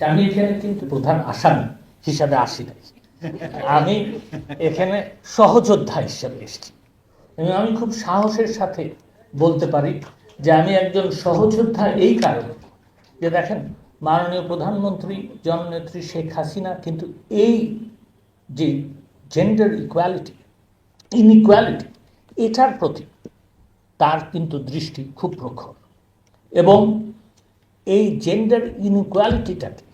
আমি এখানে কিন্তু প্রধান আসামি হিসাবে আসি নাই। আমি এখানে সহযোদ্ধা হিসাবে এসেছি। আমি খুব সাহসের সাথে বলতে পারি যে আমি একজন সহযোদ্ধা এই কারণে। যে দেখেন, মাননীয় প্রধানমন্ত্রী, জননেত্রী শেখ হাসিনা কিন্তু এই যে জেন্ডার ইকুয়ালিটি ইনইকুয়ালিটি এটার প্রতি তার কিন্তু দৃষ্টি খুব প্রখর। এবং এই জেন্ডার ইনইকুয়ালিটিটাকে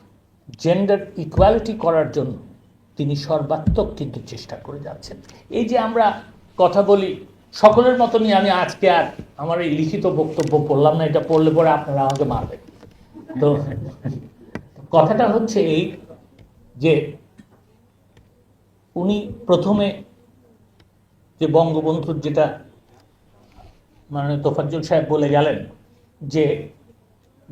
জেন্ডার ইকুয়ালিটি করার জন্য তিনি সর্বাত্মক কিন্তু চেষ্টা করে যাচ্ছেন। এই যে আমরা কথা বলি, সকলের মতনই আমি আজকে আর আমার এই লিখিত বক্তব্য পড়লাম না, এটা পড়লে পরে আপনারা আমাকে মারবেন। তো কথাটা হচ্ছে এই যে উনি প্রথমে যে বঙ্গবন্ধুর যেটা মানে তোফাজ্জল সাহেব বলে গেলেন যে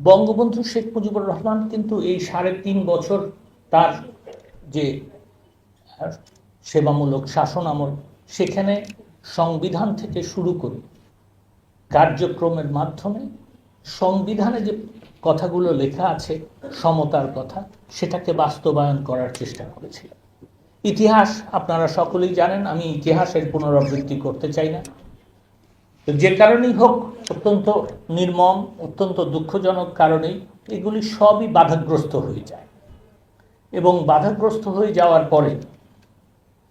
বঙ্গবন্ধু শেখ মুজিবুর রহমান কিন্তু এই সাড়ে তিন বছর তার যে সেবামূলক শাসন আমল, সেখানে সংবিধান থেকে শুরু করে কার্যক্রমের মাধ্যমে সংবিধানে যে কথাগুলো লেখা আছে, সমতার কথা, সেটাকে বাস্তবায়ন করার চেষ্টা করেছিল। ইতিহাস আপনারা সকলেই জানেন, আমি ইতিহাসের পুনরাবৃত্তি করতে চাই না। তো যে কারণেই হোক, অত্যন্ত নির্মম, অত্যন্ত দুঃখজনক কারণেই এগুলি সবই বাধাগ্রস্ত হয়ে যায়। এবং বাধাগ্রস্ত হয়ে যাওয়ার পরে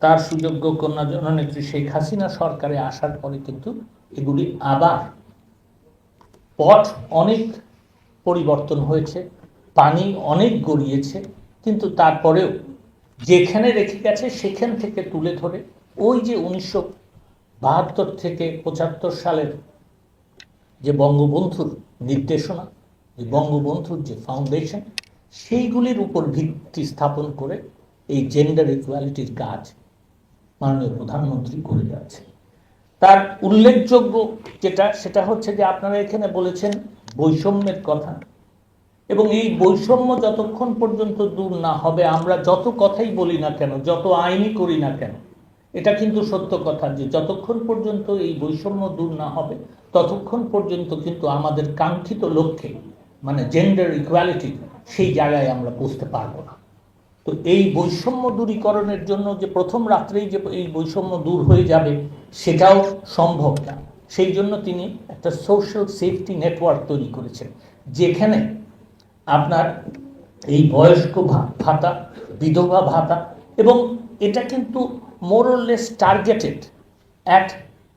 তার সুযোগ্য কন্যা জননেত্রী শেখ হাসিনা সরকারে আসার পরে কিন্তু এগুলি আবার পথ অনেক পরিবর্তন হয়েছে, পানি অনেক গড়িয়েছে, কিন্তু তারপরেও যেখানে রেখে গেছে সেখান থেকে তুলে ধরে ওই যে উনিশশো বাহাত্তর থেকে পঁচাত্তর সালের যে বঙ্গবন্ধুর নির্দেশনা, যে বঙ্গবন্ধুর যে ফাউন্ডেশন সেইগুলির উপর ভিত্তি স্থাপন করে এই জেন্ডার ইকুয়ালিটির কাজ মাননীয় প্রধানমন্ত্রী করে যাচ্ছে তার উল্লেখযোগ্য যেটা, সেটা হচ্ছে যে আপনারা এখানে বলেছেন বৈষম্যের কথা, এবং এই বৈষম্য যতক্ষণ পর্যন্ত দূর না হবে, আমরা যত কথাই বলি না কেন, যত আইনি করি না কেন এটা কিন্তু সত্য কথা যে যতক্ষণ পর্যন্ত এই বৈষম্য দূর না হবে, ততক্ষণ পর্যন্ত কিন্তু আমাদের কাঙ্ক্ষিত লক্ষ্যে মানে জেন্ডার ইকুয়ালিটি সেই জায়গায় আমরা পৌঁছতে পারব না। তো এই বৈষম্য দূরীকরণের জন্য যে প্রথম রাত্রেই যে এই বৈষম্য দূর হয়ে যাবে, সেটাও সম্ভব না। সেই জন্য তিনি একটা সোশ্যাল সেফটি নেটওয়ার্ক তৈরি করেছেন, যেখানে আপনার এই বয়স্ক ভাতা, বিধবা ভাতা এবং এটা কিন্তু মোরলেস টার্গেটেড অ্যাট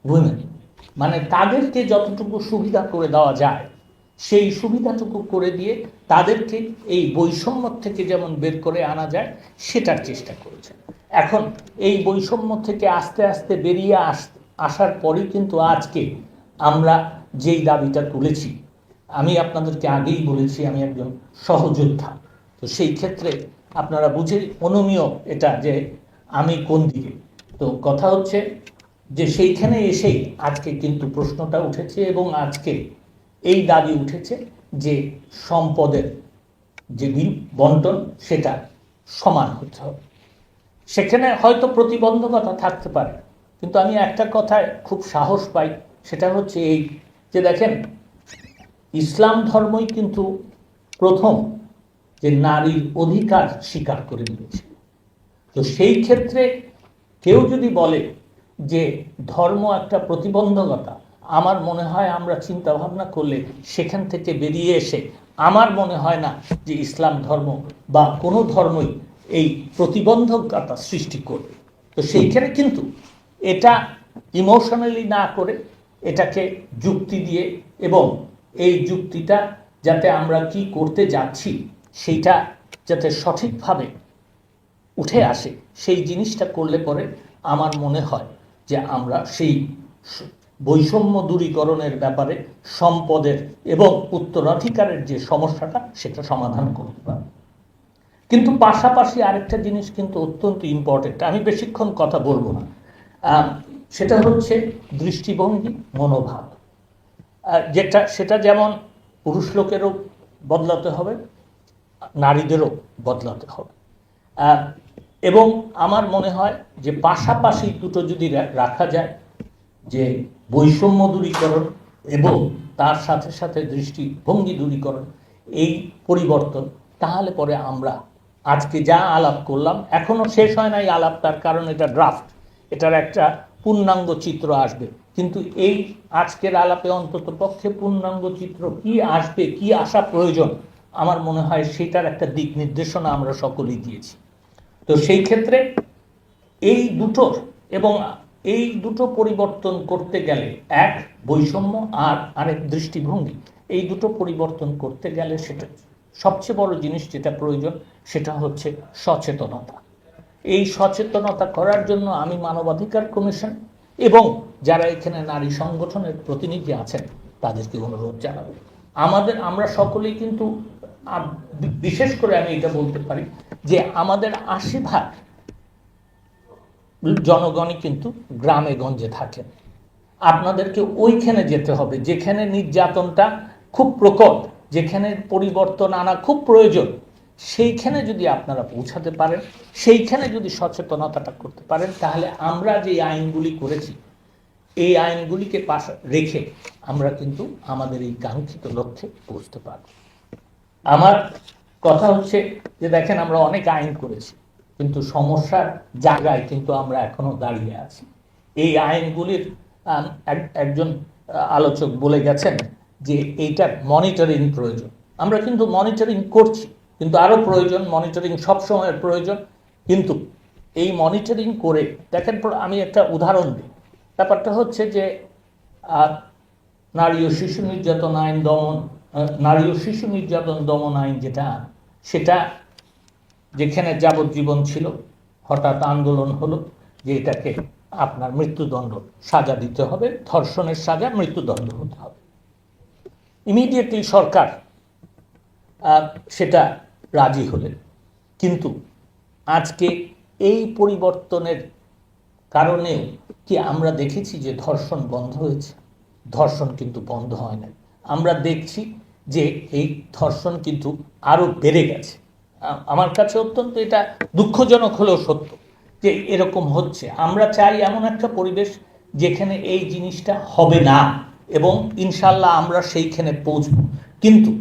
উইমেন মানে তাদেরকে যতটুকু সুবিধা করে দেওয়া যায়, সেই সুবিধাটুকু করে দিয়ে তাদেরকে এই বৈষম্য থেকে যেমন বের করে আনা যায়, সেটার চেষ্টা করেছে। এখন এই বৈষম্য থেকে আস্তে আস্তে বেরিয়ে আস, আসার পরেই কিন্তু আজকে আমরা যেই দাবিটা তুলেছি, আমি আপনাদেরকে আগেই বলেছি, আমি একজন সহযোদ্ধা। তো সেই ক্ষেত্রে আপনারা বুঝে, অনুমীয় এটা যে আমি কোন দিকে? তো কথা হচ্ছে যে সেইখানে এসেই আজকে কিন্তু প্রশ্নটা উঠেছে এবং আজকে এই দাবি উঠেছে যে সম্পদের যে বন্টন সেটা সমান হতে হবে। সেখানে হয়তো প্রতিবন্ধকতা থাকতে পারে, কিন্তু আমি একটা কথায় খুব সাহস পাই, সেটা হচ্ছে এই যে দেখেন, ইসলাম ধর্মই কিন্তু প্রথম যে নারীর অধিকার স্বীকার করে নিয়েছে। তো সেই ক্ষেত্রে কেউ যদি বলে যে ধর্ম একটা প্রতিবন্ধকতা, আমার মনে হয় আমরা চিন্তা ভাবনা করলে সেখান থেকে বেরিয়ে এসে আমার মনে হয় না যে ইসলাম ধর্ম বা কোনো ধর্মই এই প্রতিবন্ধকতা সৃষ্টি করবে। তো সেইখানে কিন্তু এটা ইমোশনালি না করে এটাকে যুক্তি দিয়ে এবং এই যুক্তিটা যাতে আমরা কি করতে যাচ্ছি, সেইটা যাতে সঠিকভাবে উঠে আসে, সেই জিনিসটা করলে পরে আমার মনে হয় যে আমরা সেই বৈষম্য দূরীকরণের ব্যাপারে সম্পদের এবং উত্তরাধিকারের যে সমস্যাটা, সেটা সমাধান করতে পারব। কিন্তু পাশাপাশি আরেকটা জিনিস কিন্তু অত্যন্ত ইম্পর্টেন্ট আমি বেশিক্ষণ কথা বলব না। সেটা হচ্ছে দৃষ্টিভঙ্গি, মনোভাব। যেটা, সেটা যেমন পুরুষ লোকেরও বদলাতে হবে, নারীদেরও বদলাতে হবে। এবং আমার মনে হয় যে পাশাপাশি দুটো যদি রাখা যায়, যে বৈষম্য দূরীকরণ এবং তার সাথে সাথে দৃষ্টিভঙ্গি দূরীকরণ, এই পরিবর্তন, তাহলে পরে আমরা আজকে যা আলাপ করলাম, এখনও শেষ হয় নাই আলাপ তার কারণ এটা ড্রাফট এটার একটা পূর্ণাঙ্গ চিত্র আসবে। কিন্তু এই আজকের আলাপে অন্তত পক্ষে পূর্ণাঙ্গ চিত্র কি আসবে, কি আসা প্রয়োজন, আমার মনে হয় সেটার একটা দিক নির্দেশনা আমরা সকলেই দিয়েছি। তো সেই ক্ষেত্রে এই দুটোর এবং এই দুটো পরিবর্তন করতে গেলে এক বৈষম্য আর আরেক দৃষ্টিভঙ্গি। এই দুটো পরিবর্তন করতে গেলে সেটা সবচেয়ে বড় জিনিস যেটা প্রয়োজন সেটা হচ্ছে সচেতনতা। এই সচেতনতা করার জন্য আমি মানবাধিকার কমিশন এবং যারা এখানে নারী সংগঠনের প্রতিনিধি আছেন তাদেরকে অনুরোধ জানাব। আমাদের, আমরা সকলেই কিন্তু বিশেষ করে আমি এটা বলতে পারি যে আমাদের আশি ভাগ জনগণই কিন্তু গ্রামে গঞ্জে থাকেন আপনাদেরকে ওইখানে যেতে হবে, যেখানে নির্যাতনটা খুব প্রকট, যেখানে পরিবর্তন আনা খুব প্রয়োজন, সেইখানে যদি আপনারা পৌঁছাতে পারেন, সেইখানে যদি সচেতনতাটা করতে পারেন, তাহলে আমরা যে আইনগুলি করেছি, এই আইনগুলিকে পাশ রেখে আমরা কিন্তু আমাদের এই কাঙ্ক্ষিত লক্ষ্যে পৌঁছতে পারব। আমার কথা হচ্ছে যে দেখেন, আমরা অনেক আইন করেছি, কিন্তু সমস্যার জায়গায় কিন্তু আমরা এখনও দাঁড়িয়ে আছি। এই আইনগুলির এক- একজন আলোচক বলে গেছেন যে এইটার মনিটরিং প্রয়োজন। আমরা কিন্তু মনিটরিং করছি, কিন্তু আরও প্রয়োজন মনিটরিং সবসময়ের প্রয়োজন। কিন্তু এই মনিটরিং করে, দেখেন, পর, আমি একটা উদাহরণ দিই। ব্যাপারটা হচ্ছে যে নারী ও শিশু নির্যাতন, আইন দমন নারী ও শিশু নির্যাতন দমন আইন যেটা, সেটা যেখানে যাবজ্জীবন ছিল, হঠাৎ আন্দোলন হলো যে এটাকে আপনার মৃত্যুদণ্ড সাজা দিতে হবে, ধর্ষণের সাজা মৃত্যুদণ্ড হতে হবে। ইমিডিয়েটলি সরকার সেটা রাজি হলেন। কিন্তু আজকে এই পরিবর্তনের কারণেও কি আমরা দেখেছি যে ধর্ষণ বন্ধ হয়েছে? ধর্ষণ কিন্তু বন্ধ হয় না আমরা দেখছি যে এই ধর্ষণ কিন্তু আরও বেড়ে গেছে। আমার কাছে অত্যন্ত এটা দুঃখজনক হলেও সত্য যে এরকম হচ্ছে। আমরা চাই এমন একটা পরিবেশ যেখানে এই জিনিসটা হবে না এবং ইনশাল্লাহ আমরা সেইখানে পৌঁছব। কিন্তু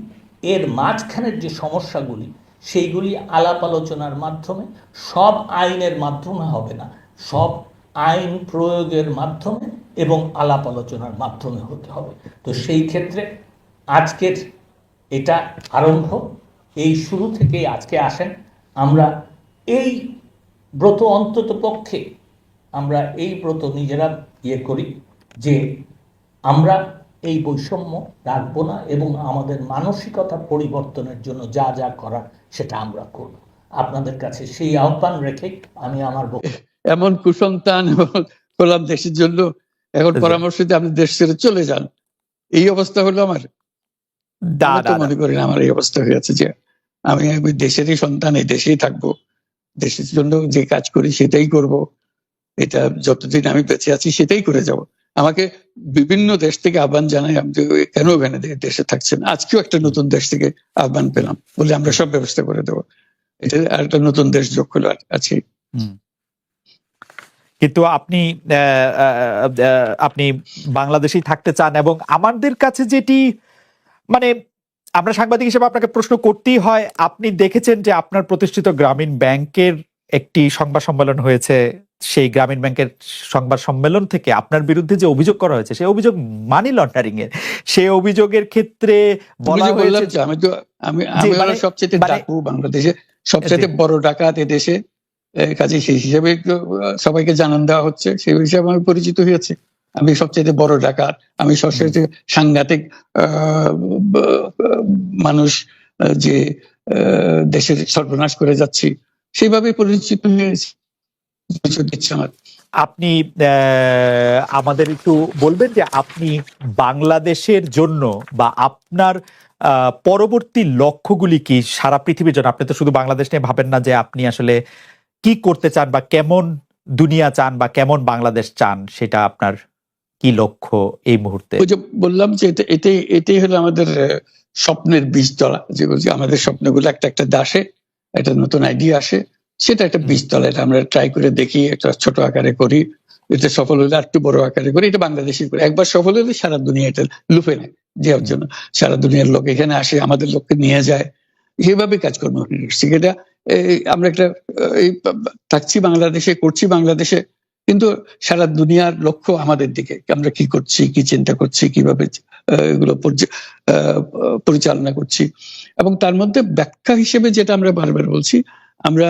এর মাঝখানের যে সমস্যাগুলি, সেইগুলি আলাপ আলোচনার মাধ্যমে, সব আইনের মাধ্যমে হবে না। সব আইন প্রয়োগের মাধ্যমে এবং আলাপ আলোচনার মাধ্যমে হতে হবে। তো সেই ক্ষেত্রে আজকের এটা আরম্ভ এই শুরু থেকেই আজকে আসেন। আমরা এই ব্রত অন্তত পক্ষে আমরা এই ব্রত নিজেরা ইয়ে করি যে আমরা এই বৈষম্য রাখব না এবং আমাদের মানসিকতা পরিবর্তনের জন্য যা যা করার সেটা আমরা করব। আপনাদের কাছে সেই আহ্বান রেখে আমি আমার এমন কুসন্তান হলাম দেশের জন্য। এখন পরামর্শ দিয়ে আপনি দেশ ছেড়ে চলে যান। এই অবস্থা হলো আমার। তো মনে করি আমার এই অবস্থা হয়েছে যে আমি দেশেরই সন্তান এই দেশেই থাকব। দেশের জন্য যে কাজ করি সেটাই করব। এটা যতদিন আমি বেঁচে আছি সেটাই করে যাব। আমাকে বিভিন্ন দেশ থেকে আহ্বান জানাই আমি কেন ওখানে দেশে থাকছেন? আজকেও একটা নতুন দেশ থেকে আহ্বান পেলাম বলে আমরা সব ব্যবস্থা করে দেবো। এটা আর একটা নতুন দেশ যোগ হলো আছে। কিন্তু আপনি আপনি বাংলাদেশেই থাকতে চান এবং আমাদের কাছে যেটি মানে আমরা সাংবাদিক হিসেবে আপনাকে প্রশ্ন করতেই হয় আপনি দেখেছেন যে আপনার প্রতিষ্ঠিত গ্রামীণ ব্যাংকের একটি সংবাদ সম্মেলন হয়েছে সেই গ্রামীণ ব্যাংকের সংবাদ সম্মেলন থেকে আপনার বিরুদ্ধে যে অভিযোগ করা হয়েছে সেই অভিযোগ মানি লন্ডারিং এর সেই অভিযোগের ক্ষেত্রে আমি বলা হয়েছে আমি তো আমি আমি মানে- সবচেয়ে মানে- ডাকু বাংলাদেশে সবচেয়ে বড় ডাকাত দেশে কাজে সেই হিসেবে সবাইকে জানান দেওয়া হচ্ছে সেই হিসাবে আমি পরিচিত হয়েছি। আমি সবচেয়ে বড় ডাকাত আমি সবচেয়ে সাংঘাতিক মানুষ যে দেশের সর্বনাশ করে যাচ্ছি সেইভাবে পরিচিত আপনি আমাদের একটু বলবেন যে আপনি বাংলাদেশের জন্য বা আপনার আহ, পরবর্তী লক্ষ্যগুলি কি সারা পৃথিবীর জন্য? আপনি তো শুধু বাংলাদেশ নিয়ে ভাবেন না যে আপনি আসলে কি করতে চান বা কেমন দুনিয়া চান বা কেমন বাংলাদেশ চান সেটা আপনার কি লক্ষ্য এই মুহূর্তে? ওই যে বললাম যে এটা এটাই এটাই হলো আমাদের স্বপ্নের বীজতলা যেগুলো যে আমাদের স্বপ্নগুলো একটা একটা দাসে, একটা নতুন আইডিয়া আসে, সেটা একটা হুম। বীজতলা এটা আমরা ট্রাই করে দেখি, একটা ছোট আকারে করি এটা সফল হলে আর একটু বড় আকারে করি। এটা বাংলাদেশি করি। একবার সফল হলে সারা দুনিয়া এটা লুফে নেয় দেওয়ার জন্য। সারা দুনিয়ার লোক এখানে আসে, আমাদের লোককে নিয়ে যায়। সেভাবে কাজকর্ম এটা আমরা একটা এই, থাকছি বাংলাদেশে, করছি বাংলাদেশে। কিন্তু সারা দুনিয়ার লক্ষ্য আমাদের দিকে আমরা কি করছি, কি চিন্তা করছি, কীভাবে এগুলো পরিচালনা করছি। এবং তার মধ্যে ব্যাখ্যা হিসেবে যেটা আমরা বারবার বলছি, আমরা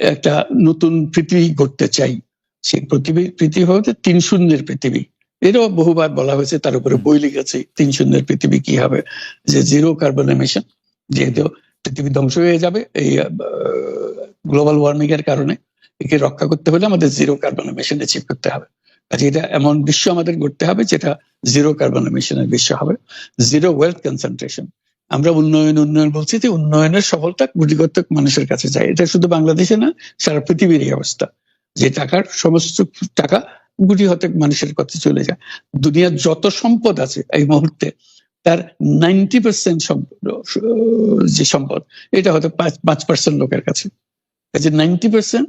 একটা নতুন পৃথিবী গড়তে চাই। সেই পৃথিবী পৃথিবী হচ্ছে তিন শূন্যের পৃথিবী। এরও বহুবার বলা হয়েছে, তার উপরে বই লিখেছে, তিন শূন্যের পৃথিবী কি হবে? যে জিরো কার্বন এমিশন যেহেতু পৃথিবী ধ্বংস হয়ে যাবে, এই গ্লোবাল ওয়ার্মিং এর কারণে। একে রক্ষা করতে হলে আমাদের জিরো কার্বন এমিশন অ্যাচিভ করতে হবে। কাজে এটা এমন বিশ্ব আমাদের করতে হবে যেটা জিরো কার্বন এমিশনের বিশ্ব হবে। জিরো ওয়েলথ কনসেন্ট্রেশন আমরা উন্নয়ন উন্নয়ন বলছি যে উন্নয়নের সফলতা গুটিগত মানুষের কাছে যায়। এটা শুধু বাংলাদেশে না, সারা পৃথিবীর অবস্থা। যে টাকার সমস্ত টাকা গুটি হতে মানুষের কাছে চলে যায়। দুনিয়ার যত সম্পদ আছে এই মুহূর্তে, তার নাইনটি পার্সেন্ট যে সম্পদ, এটা হয়তো পাঁচ পার্সেন্ট লোকের কাছে। Ninety percent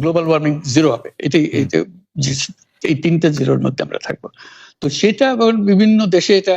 global warming zero হবে। এটাই এই তিনটা জিরোর মধ্যে আমরা থাকব। তো সেটা বিভিন্ন দেশে এটা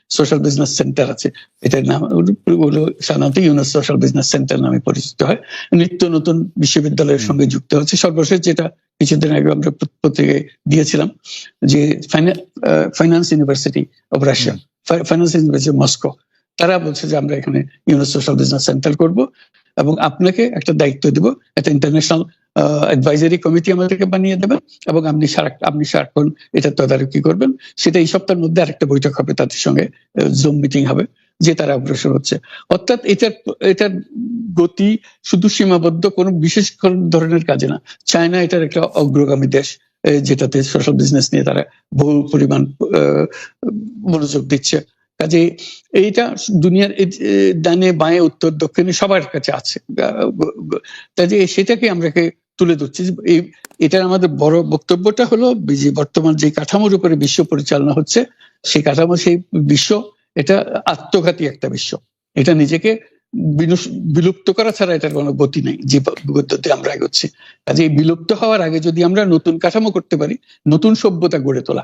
সোশ্যাল বিজনেস সেন্টার আছে। এটার নাম হলো সাধারণত ইউনেস সোশ্যাল বিজনেস সেন্টার নামে পরিচিত হয়। নিত্য নতুন বিশ্ববিদ্যালয়ের সঙ্গে যুক্ত হচ্ছে। সর্বশেষ যেটা কিছুদিন আগে আমরা পত- পত্রিকায় দিয়েছিলাম যে finance university of Russia finance university Moscow তারা বলছে যে আমরা এখানে ইউনেস সোশ্যাল বিজনেস সেন্টার করব এবং আপনাকে একটা দায়িত্ব দিব, একটা ইন্টারন্যাশনাল অ্যাডভাইজারি কমিটি আমাদেরকে বানিয়ে দেবেন এবং আপনি সারা আপনি সারাক্ষণ এটা তদারকি করবেন। সেটা এই সপ্তাহের মধ্যে আরেকটা বৈঠক হবে তাদের সঙ্গে জুম মিটিং হবে, যে তারা অগ্রসর হচ্ছে। অর্থাৎ এটার এটার গতি শুধু সীমাবদ্ধ কোনো বিশেষ ধরনের কাজে না। চায়না এটার একটা অগ্রগামী দেশ যেটাতে সোশ্যাল বিজনেস নিয়ে তারা বহু পরিমাণ মনোযোগ দিচ্ছে। কাজে এইটা দুনিয়ার ডানে বাঁয়ে, উত্তর দক্ষিণে সবার কাছে আছে। কাজে সেটাকে আমরাকে তুলে ধরছি এই, এটার আমাদের বড় বক্তব্যটা হলো যে বর্তমান যে কাঠামোর উপরে বিশ্ব পরিচালনা হচ্ছে, সেই কাঠামো, সেই বিশ্ব, এটা আত্মঘাতী একটা বিশ্ব। এটা নিজেকে বিলুপ্ত করা ছাড়া এটার কোনো গতি নেই, যে পদ্ধতি আমরা এগোচ্ছি। কাজে বিলুপ্ত হওয়ার আগে যদি আমরা নতুন কাঠামো করতে পারি, নতুন সভ্যতা গড়ে তোলা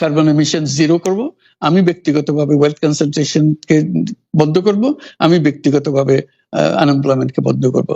কার্বন এমিশন জিরো করব, আমি ব্যক্তিগতভাবে ওয়েলথ কনসেন্ট্রেশনকে বন্ধ করব, আমি ব্যক্তিগতভাবে আনএমপ্লয়মেন্টকে বন্ধ করব।